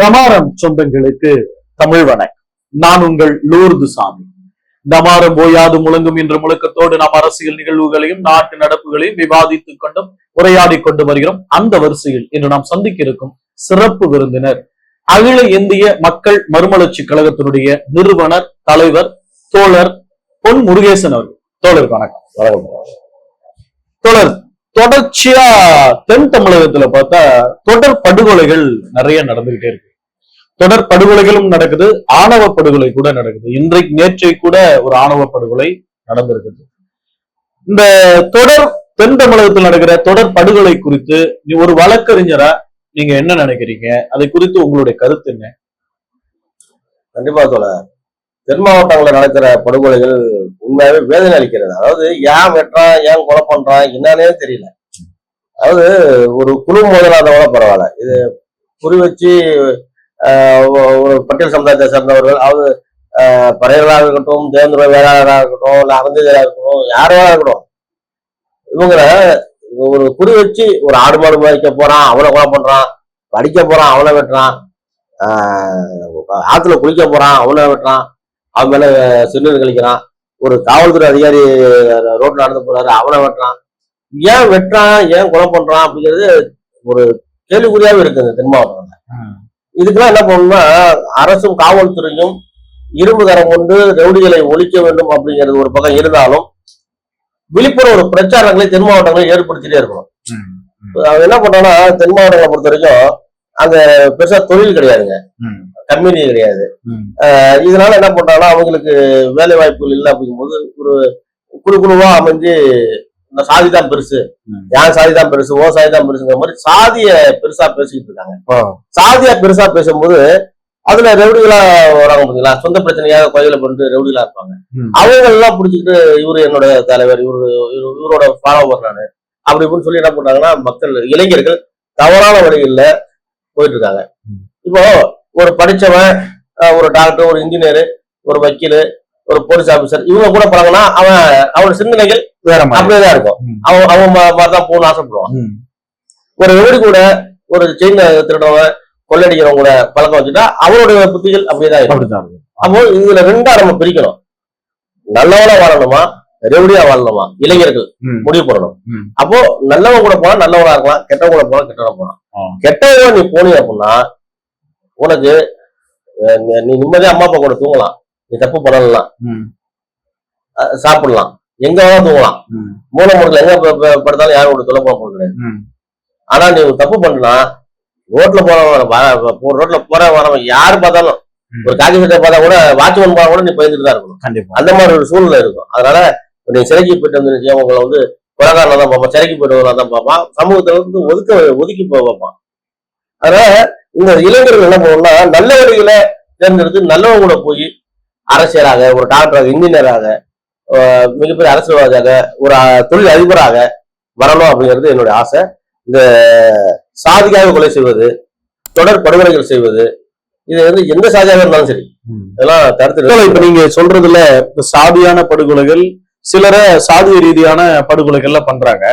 டமாரம் சொந்தங்களுக்கு தமிழ் வணக்கம். நான் உங்கள் லூர்து சாமி. டமாரம் ஓயாது முழங்கும் என்ற முழக்கத்தோடு நாம் அரசியல் நிகழ்வுகளையும் நாட்டு நடப்புகளையும் விவாதித்துக் கொண்டும் உரையாடி கொண்டு வருகிறோம். அந்த வரிசையில் இன்று நாம் சந்திக்க இருக்கும் சிறப்பு விருந்தினர் அகில இந்திய மக்கள் மறுமலர்ச்சி கழகத்தினுடைய நிறுவனர் தலைவர் தோழர் பொன் முருகேசன் அவர்கள். தோழர் வணக்கம். தோழர் தொடர்ச்சியா தென் தமிழகத்துல பார்த்தா தொடர் படுகொலைகள் நிறைய நடந்துகிட்டே இருக்கு. தொடர் படுகொலைகளும் நடக்குது ஆணவ படுகொலை கூட நடக்குது. இன்றைக்கு நேற்றை கூட ஒரு ஆணவ படுகொலை நடந்திருக்குது. இந்த தொடர் தென் தமிழகத்தில் நடக்கிற தொடர் படுகொலை குறித்து நீ ஒரு வழக்கறிஞரா நீங்க என்ன நினைக்கிறீங்க? அதை குறித்து உங்களுடைய கருத்து என்ன? கண்டிப்பா தோழர். தென் மாவட்டங்களில் நடக்கிற படுகொலைகள் உண்மையாகவே வேதனை அளிக்கிறது. அதாவது ஏன் வெட்டுறான் ஏன் கொலை பண்றான் என்னன்னே தெரியல. அதாவது ஒரு குழு மோதலாத கூட பரவாயில்ல. இது குறி வச்சு ஒரு பட்டியல் சமுதாயத்தை சேர்ந்தவர்கள் அதாவது பறையர்களாக இருக்கட்டும் தேர்ந்துற வேளாளராக இருக்கட்டும் இல்லை அறந்ததியாக இருக்கட்டும் யாராக இருக்கட்டும் இவங்கள ஒரு குறி வச்சு ஒரு ஆடு மாடு மேய்க்க போறான் அவனை கொலை பண்றான் படிக்க போறான் அவனை வெட்டுறான் ஆற்றுல குளிக்க போறான் அவனை வெட்டுறான் அவன் மேல சிறுநீர் கழிக்கிறான். ஒரு காவல்துறை அதிகாரி ரோட்ல நடந்து போறாரு அவனை வெட்டுறான். ஏன் வெட்டுறான்? ஏன் கொலை பண்றான்? அப்படிங்கிறது ஒரு கேள்விக்குறியாவே இருக்கு இந்த தென் மாவட்டம்ல இதுக்கெல்லாம் என்ன பண்ணணும்னா அரசும் காவல்துறையும் இரும்பு கரம் கொண்டு ரவுடிகளை ஒழிக்க வேண்டும் அப்படிங்கிறது ஒரு பக்கம் இருந்தாலும் விழிப்புணர்வு பிரச்சாரங்களை தென் மாவட்டங்களில் ஏற்படுத்திட்டே இருக்கணும். என்ன பண்றாங்கன்னா தென் மாவட்டங்களை பொறுத்த வரைக்கும் அங்க பெருசா தொழில் கிடையாதுங்க. கம்பெனி கிடையாது. இதனால என்ன பண்றாங்கன்னா அவங்களுக்கு வேலை வாய்ப்புகள் இல்லை அப்படிங்கும்போது ஒரு குழு குழுவா அமைஞ்சு இந்த சாதி தான் பெருசு. என் சாதி தான் பெருசு ஓ சாதி தான் பெருசுங்கிற மாதிரி சாதிய பெருசா பேசிக்கிட்டு இருக்காங்க. சாதியா பெருசா பேசும்போது அதுல ரெவடிகளா வராங்க பாத்தீங்களா? சொந்த பிரச்சனையாக கொலைகளை பண்ணிட்டு ரெவடிகளா இருப்பாங்க. அவங்க எல்லாம் பிடிச்சிக்கிட்டு இவரு என்னோட தலைவர் இவரு இவரு- இவரோட ஃபாலோவர் நானு. அப்படி இப்படின்னு சொல்லி என்ன பண்றாங்கன்னா மக்கள் இளைஞர்கள் தவறான வழிகளில் போயிட்டு இருக்காங்க. இப்போ ஒரு படிச்சவன் ஒரு டாக்டர் ஒரு இன்ஜினியர் ஒரு வக்கீல் ஒரு போலீஸ் ஆபீசர் இவங்க கூட போறாங்கன்னா அவன் அவனோட சிந்தனைகள் வேற அப்படியே தான் இருக்கும். அவன் அவன் மா- மாதிரி தான் போகணும்னு ஆசைப்படுவான். ஒரு எவடி கூட ஒரு செயின் திருடவன் கொள்ளடிக்கிறவங்க கூட பழக்கம் வச்சுட்டா அவனுடைய புத்திகள் அப்படியே தான் இருக்கும். அப்போ இதுல ரெண்டா நம்ம பிரிக்கணும். நல்லவனா வாழணுமா? ரெவடியா வாழணுமா? இளைஞர்கள். முடிவு பண்ணணும். அப்போ நல்லவன் கூட போனா நல்லவனா இருக்கலாம் கெட்டவன் கூட போனா கெட்டவனா போகலாம். கெட்டவன் நீ போனீ அப்படின்னா உனக்கு நீ- நிம்மதியா அம்மா அப்பா கூட தூங்கலாம். நீ தப்பு பண்ணலாம் சாப்பிடலாம். எங்க வேணா தூங்கலாம். மூல முறையில் எங்க படுத்தாலும் யாரும் ஒரு தொலை போக கிடையாது. ஆனா நீ தப்பு பண்ணா ரோட்ல போறவன் வ- வ- போ- ரோட்ல போற வரவன் யாரு பார்த்தாலும். ஒரு காக்கி சட்டை பார்த்தா கூட வாட்ச்மேன் பார்த்தா கூட நீ பயந்துட்டு தான் இருக்கணும். கண்டிப்பா. அந்த மாதிரி ஒரு சூழ்நிலை இருக்கும். அதனால நீ சிறைக்கு போயிட்டு வந்து உங்களை வந்து கொலகாரனா தான் பார்ப்பான் சிறைக்கு போயிட்டு தான் பார்ப்பான் சமூகத்துல வந்து ஒதுக்க ஒதுக்கி போய் பார்ப்பான். அதனால இந்த இளைஞர்கள் என்ன பண்ணணும்னா நல்ல வழிகளை தேர்ந்தெடுத்து நல்லவங்க கூட போய் அரசியலாக ஒரு டாக்டராக இன்ஜினியராக மிகப்பெரிய அரசியல்வாதியாக ஒரு தொழில் அதிபராக வரணும் அப்படிங்கிறது என்னுடைய ஆசை. இந்த சாதிக்காக கொலை செய்வது தொடர் படுகொலைகள் செய்வது இது வந்து எந்த சாதியாக இருந்தாலும் சரி. இதெல்லாம் தடுத்து இப்ப நீங்க சொல்றதுல சாதியான படுகொலைகள் சிலர சாதிய ரீதியான படுகொலைகள்ல பண்றாங்க.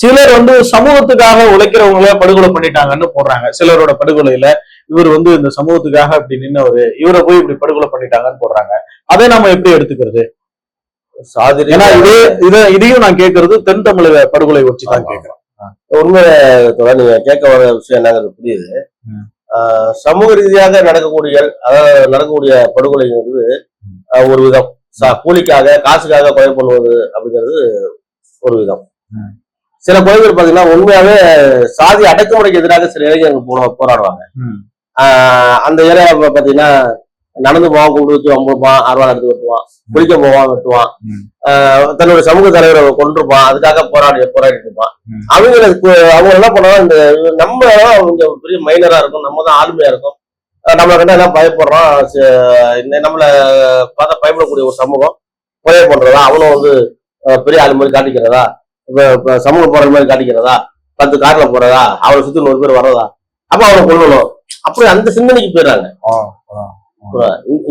சிலர் வந்து சமூகத்துக்காக உழைக்கிறவங்கள படுகொலை பண்ணிட்டாங்கன்னு போடுறாங்க. சிலரோட படுகொலையில இவர் வந்து இந்த சமூகத்துக்காக இப்படி நின்னவரு இவரை போய் இப்படி படுகொலை பண்ணிட்டாங்கன்னு போடுறாங்க. அதை நம்ம எப்படி எடுத்துக்கிறது? ஏன்னா இதே இத இதையும் நான் கேட்கறது தென் தமிழக படுகொலை வச்சு தான். கேட்கிறேன். உண்மை தோழர், நீங்க கேட்க வர விஷயம் என்னங்கிறது புரியுது. சமூக ரீதியாக நடக்கக்கூடிய அதாவது நடக்கக்கூடிய படுகொலைங்கிறது ஆஹ் ஒரு விதம். கூலிக்காக காசுக்காக கொலை பண்ணுவது அப்படிங்கிறது ஒரு விதம். சில கொலைகள் பாத்தீங்கன்னா உண்மையாவே சாதி அடக்குமுறைக்கு எதிராக சில இளைஞர்கள் போ- போராடுவாங்க. ஆஹ் அந்த ஏரியா பாத்தீங்கன்னா நடந்து போவான் கூப்பிட்டு வச்சு வம்புப்பான் அருவாள் எடுத்து வெட்டுவான் குளிக்க போவான் வெட்டுவான் ம். ஆஹ் தன்னோட சமூக தலைவரை கொண்டிருப்பான் அதுக்காக போராடி போராடிட்டு இருப்பான். அவங்களுக்கு அவங்க என்ன பண்ணுவாங்க இந்த நம்ம அவங்க பெரிய மைனரா இருக்கும் நம்ம தான் ஆளுமையா இருக்கும் நம்மள கண்டா எல்லாம் பயப்படுறோம் நம்மள பார்த்தா பயப்படக்கூடிய ஒரு சமூகம் கொலை பண்றதா அவனும் வந்து பெரிய ஆளு மாதிரி காட்டிக்கிறதா சமூக போராளி மாதிரி காட்டிக்கிறதா? பத்து கார்ல போறதா? அவளை சுத்தி நூறு பேர் வர்றதா? அப்ப அவனை கொள்ளணும் அப்படி அந்த சிந்தனைக்கு போயிடுறாங்க.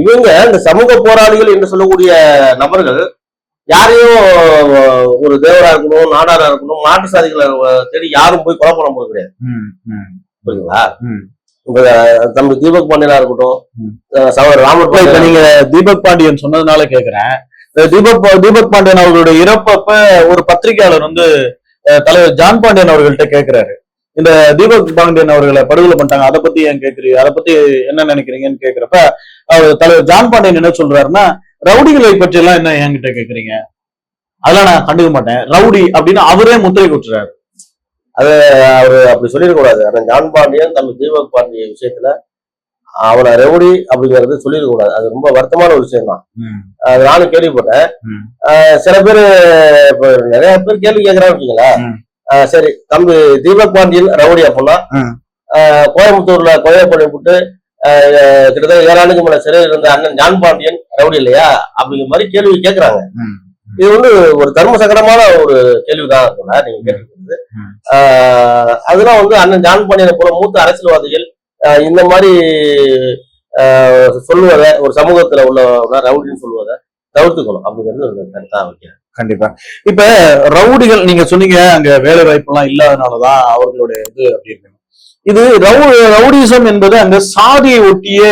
இவங்க இந்த சமூக போராளிகள் என்று சொல்லக்கூடிய நபர்கள் யாரையும் ஒரு தேவரா இருக்கணும் நாடாரா இருக்கணும் மாட்டு சாதிகளை தேடி யாரும் போய் கொலை பண்ண போறது கிடையாது. புரியுங்களா தம்பி தீபக் பாண்டியனா இருக்கட்டும் ராமர் இப்ப நீங்க தீபக் பாண்டியன் சொன்னதுனால கேக்குறேன். தீபக் தீபக் பாண்டியன் அவர்களுடைய இறப்பப்ப ஒரு பத்திரிகையாளர் வந்து தலைவர் ஜான் பாண்டியன் அவர்கள்ட்ட கேட்கிறாரு இந்த தீபக் பாண்டியன் அவர்களை படுகொலை பண்ணிட்டாங்க. அதை பத்தி ஏன் கேட்கறீங்க அதை பத்தி என்ன நினைக்கிறீங்கன்னு கேட்கிறப்ப அவர் தலைவர் ஜான் பாண்டியன் என்ன சொல்றாருன்னா ரவுடிகளை பற்றி எல்லாம் என்ன என்கிட்ட கேக்குறீங்க? அதெல்லாம் நான் கண்டுக்க மாட்டேன். ரவுடி அப்படின்னு அவரே முத்திரை குட்டுறாரு அவரு அப்படி சொல்லிடக்கூடாது. ஆனா ஜான் பாண்டியன் தம்பி தீபக் பாண்டிய விஷயத்துல அவனை ரெவடி அப்படிங்கறது சொல்லிடக் கூடாது. அது ரொம்ப வருத்தமான ஒரு விஷயம் தான் அது நானும் கேள்விப்பட்டேன். சில பேர் இப்ப நிறைய பேர் கேள்வி கேட்கறான்னு வச்சுங்களேன் சரி தம்பி தீபக் பாண்டியன் ரவுடி அப்படின்னா கோயம்புத்தூர்ல கொலை பண்ணி விட்டு அஹ், கிட்டத்தட்ட ஏழாண்டுக்கு மேல சிறையில் இருந்த அண்ணன் ஜான் பாண்டியன் ரவுடி இல்லையா? அப்படிங்கிற மாதிரி கேள்வி கேட்கறாங்க ம். இது வந்து ஒரு தர்ம சங்கடமான ஒரு கேள்விதான் நீங்க. ஆஹ் அதெல்லாம் வந்து அண்ணன் ஜான் பாண்டியனை போல மூத்த அரசியல்வாதிகள் இந்த மாதிரி சொல்லுவதை ஒரு சமூகத்துல உள்ள ரவுடின்னு சொல்லுவதை தவிர்த்துக்கணும். அப்படிங்கிறது ஒரு கருத்தா வைக்கிறேன் கண்டிப்பா. இப்ப ரவுடிகள் நீங்க சொன்னீங்க அங்க வேலை வாய்ப்பு எல்லாம் இல்லாதனாலதான் அவர்களுடைய இது அப்படி இருக்கு. இது ரவு ரவுடிசம் என்பது அங்க சாதியை ஒட்டியே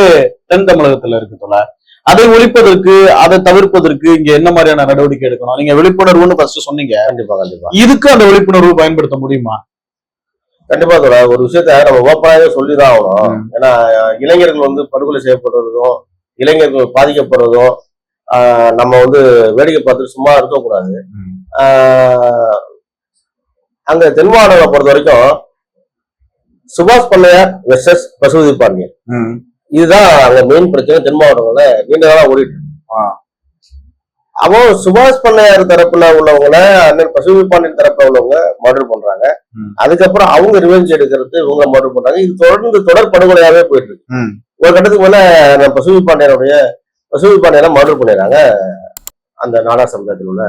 தென் தமிழகத்துல இருக்கு தொல அதை ஒழிப்பதற்கு அதை தவிர்ப்பதற்கு இங்க என்ன மாதிரியான நடவடிக்கை எடுக்கணும்? நீங்க விழிப்புணர்வுன்னு ஃபர்ஸ்ட் சொன்னீங்க. கண்டிப்பா கண்டிப்பா. இதுக்கு அந்த விழிப்புணர்வு பயன்படுத்த முடியுமா? கண்டிப்பா தோழா ஒரு விஷயத்த நம்ம ஓப்பனாகவே சொல்லிதான் ஆகணும். ஏன்னா இளைஞர்கள் வந்து படுகொலை செய்யப்படுறதும் இளைஞர்கள் பாதிக்கப்படுறதும் நம்ம வந்து வேடிக்கை பார்த்துட்டு சும்மா இருக்கக்கூடாது. அங்க தென் மாவட்டங்களை பொறுத்த வரைக்கும் சுபாஷ் பண்ணையார் வெர்சஸ் பசுபதி பாண்டியன். இதுதான் அங்க மெயின் பிரச்சனை தென் மாவட்டங்கள்ல நீண்ட நாளா ஓடிட்டு அப்போ சுபாஷ் பண்ணையார் தரப்புல உள்ளவங்கள அண்ணன் பசுபதி பாண்டியன் தரப்புல உள்ளவங்க மர்டர் பண்றாங்க. அதுக்கப்புறம் அவங்க ரிவெஞ்ச் எடுக்கிறது இவங்க மர்டர் பண்றாங்க இது தொடர்ந்து தொடர் படுகொலையாவே போயிட்டு இருக்கு. ஒரு கட்டத்துக்கு மேல அந்த பசுபதி பாண்டியனுடைய பசுபதி பாண்டியனை மர்டர் பண்ணிடுறாங்க அந்த நாடார் சமுதாயத்தில் உள்ள.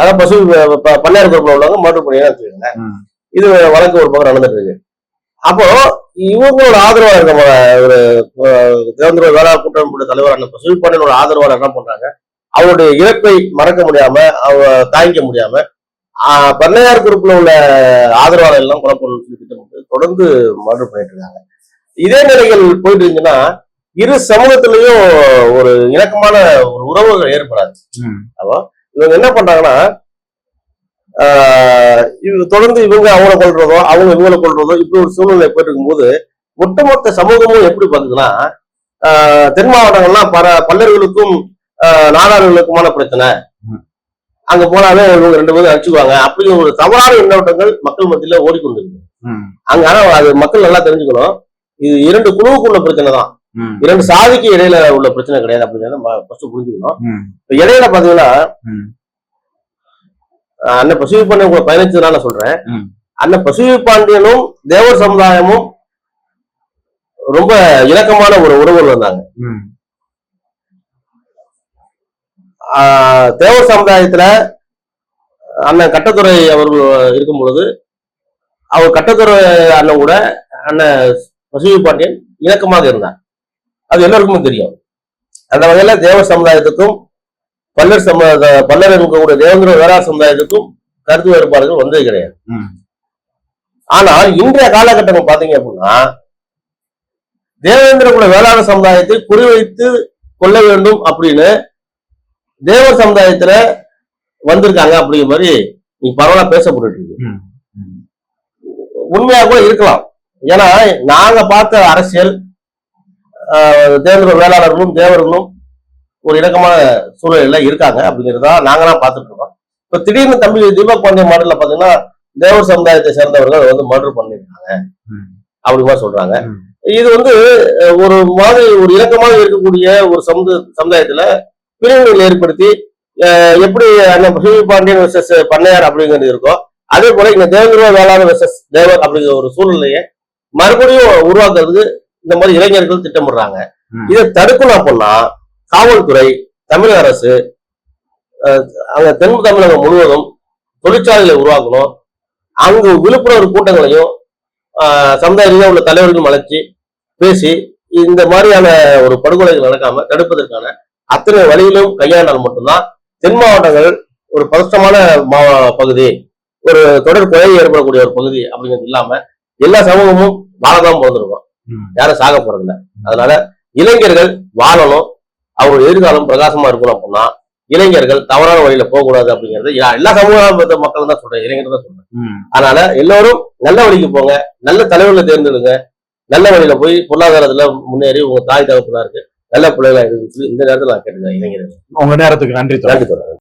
அதான் பசு பண்ணையார் குரூப்ல உள்ளவங்க மர்டர் பண்ணி வச்சுக்கோங்க. இது வழக்கு ஒரு பக்கம் நடந்துட்டு இருக்கு அப்போ இவங்களோட ஆதரவாளர் இருக்க ஒரு தேவேந்திர வேளா கூட்டமைப்பு தலைவர் அந்த பசுவி பாண்டியனோட ஆதரவாளர் என்ன பண்றாங்க அவருடைய இழப்பை மறக்க முடியாம அவ தாங்கிக்க முடியாம பண்ணையார் குரூப்ல உள்ள ஆதரவாளர் எல்லாம் சொல்லி திட்டமிட்டு தொடர்ந்து மர்டர் பண்ணிட்டு இருக்காங்க. இதே நிலைகள் போயிட்டு இருந்துச்சுன்னா இரு சமூகத்திலையும் ஒரு இணக்கமான ஒரு உறவுகள் ஏற்படாது. இவங்க என்ன பண்றாங்கன்னா தொடர்ந்து இவங்க அவங்கள கொள்றதோ அவங்க இவங்கள கொள்றதோ இப்படி ஒரு சூழ்நிலை போயிட்டு இருக்கும்போது ஒட்டுமொத்த சமூகமும் எப்படி ஆஹ் தென் மாவட்டங்கள்லாம் பல பல்லர்களுக்கும் ஆஹ் நாடார்களுக்குமான பிரச்சனை. அங்க போனாலே இவங்க ரெண்டு பேரும் அடிச்சுக்குவாங்க. அப்படிங்கிற ஒரு தவறான எண்ணோட்டங்கள் மக்கள் மத்தியில ஓடிக்கொண்டிருக்கு. அங்க ஆனா அது மக்கள் நல்லா தெரிஞ்சுக்கணும். இது இரண்டு குழுவுக்குள்ள பிரச்சனை தான். இரண்டு சாதிக்கு இடையில உள்ள பிரச்சனை கிடையாது அப்படிங்கிறத புரிஞ்சுக்கணும். இப்ப இடையில பாத்தீங்கன்னா அண்ணன் பசுவி பாண்டியன் உங்களை பயணிச்சதுனால சொல்றேன். அண்ணன் பசுவி பாண்டியனும் தேவர் சமுதாயமும் ரொம்ப இணக்கமான ஒரு உறவுகள் இருந்தாங்க தேவர் சமுதாயத்துல அண்ணன் கட்டத்துறை அவர்கள் இருக்கும் பொழுது அவர் கட்டத்துறை அண்ணன் கூட அண்ணன் பசுவி பாண்டியன் இணக்கமாக இருந்தார். அது எல்லாருக்குமே தெரியும். அந்த வகையில தேவர் சமுதாயத்துக்கும் பல்லர் சமுதாய பல்லர் இருக்கக்கூடிய தேவேந்திர வேளாண் சமுதாயத்துக்கும் கருத்து வேறுபாடுகள் வந்தது கிடையாது. ஆனால் இன்றைய காலகட்டம் பாத்தீங்க அப்படின்னா தேவேந்திர குல வேளாண் சமுதாயத்தை குறிவைத்து கொள்ள வேண்டும் அப்படின்னு தேவர் சமுதாயத்துல வந்திருக்காங்க அப்படிங்கிற மாதிரி நீ பரவாயில்ல பேசப்பட்டு இருக்கு. உண்மையா கூட இருக்கலாம். ஏன்னா நாங்க பார்த்த அரசியல் தேவேந்திர வேளாளர்களும் தேவர்களும் ஒரு இணக்கமான சூழலில் இருக்காங்க அப்படிங்கிறதா நாங்களாம் பார்த்துட்டு இருக்கோம். இப்ப திடீர்னு தம்பி தீபக் பாண்டிய மாடல்ல பாத்தீங்கன்னா தேவர் சமுதாயத்தை சேர்ந்தவர்கள் வந்து மர்டர் பண்ணிருக்காங்க. அப்படி மாதிரி சொல்றாங்க. இது வந்து ஒரு மாதிரி ஒரு இணக்கமாக இருக்கக்கூடிய ஒரு சமுத சமுதாயத்துல பிரிவுகள் ஏற்படுத்தி எப்படி அண்ணன் பசுவி பாண்டியன் வெர்சஸ் பண்ணையார் அப்படிங்கிறது இருக்கோ அதே போல இங்க தேவேந்திர வேளாண் வெர்சஸ் தேவர் அப்படிங்கிற ஒரு சூழ்நிலையை மறுபடியும் உருவாக்குறதுக்கு இந்த மாதிரி இளைஞர்கள் திட்டமிடுறாங்க. இதை தடுக்கணும் அப்படின்னா காவல்துறை தமிழக அரசு அங்க தென் தமிழகம் முழுவதும் தொழிற்சாலைகளை உருவாக்கணும் அங்கு விழிப்புணர்வு கூட்டங்களையும் சமுதாய ரீதியாக உள்ள தலைவர்களும் அழைச்சி பேசி இந்த மாதிரியான ஒரு படுகொலைகள் நடக்காம தடுப்பதற்கான அத்தனை வழியிலும் கையாண்டால் மட்டும்தான் தென் மாவட்டங்கள் ஒரு பதஷ்டமான மா- பகுதி ஒரு தொடர் கொலை ஏற்படக்கூடிய ஒரு பகுதி அப்படிங்கிறது இல்லாம எல்லா சமூகமும் வாழதான் பிறந்திருக்கும். யாரும் சாக போறதில்ல. அதனால இளைஞர்கள் வாழணும். அவருடைய எதிர்காலம் பிரகாசமா இருக்கணும் அப்படின்னா இளைஞர்கள் தவறான வழியில போகக்கூடாது அப்படிங்கிறது எல்லா சமூக மக்களும் தான் சொல்றேன். இளைஞர்கள் தான் சொல்றேன். அதனால எல்லோரும் நல்ல வழிக்கு போங்க. நல்ல தலைவர்களை தேர்ந்தெடுங்க. நல்ல வழியில போய் பொருளாதாரத்துல முன்னேறி உங்க தாய் தகப்பனா இருக்கு. நல்ல பிள்ளைகளா இருக்கு இந்த நேரத்துல நான் கேட்டுக்கிறேன் இளைஞர்கள். உங்க நேரத்துக்கு நன்றி நன்றி தோழர்.